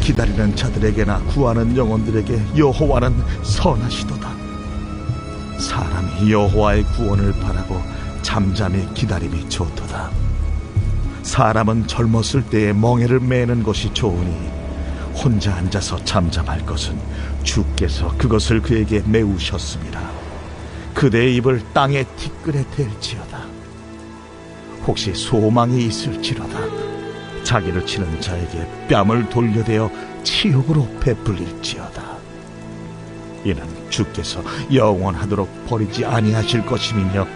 기다리는 자들에게나 구하는 영혼들에게 여호와는 선하시도다. 사람이 여호와의 구원을 바라고 잠잠히 기다림이 좋도다. 사람은 젊었을 때에 멍에를 매는 것이 좋으니 혼자 앉아서 잠잠할 것은 주께서 그것을 그에게 메우셨습니다. 그대의 입을 땅에 티끌에 댈지어다. 혹시 소망이 있을지로다. 자기를 치는 자에게 뺨을 돌려대어 치욕으로 베풀릴지어다. 이는 주께서 영원하도록 버리지 아니하실 것임이며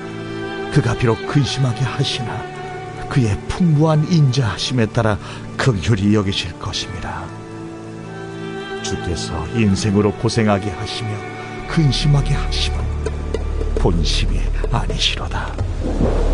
그가 비록 근심하게 하시나 그의 풍부한 인자하심에 따라 긍휼히 여기실 것입니다. 주께서 인생으로 고생하게 하시며 근심하게 하심은 본심이 아니시로다.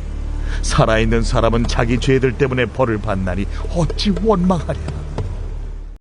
살아있는 사람은 자기 죄들 때문에 벌을 받나니 어찌 원망하랴.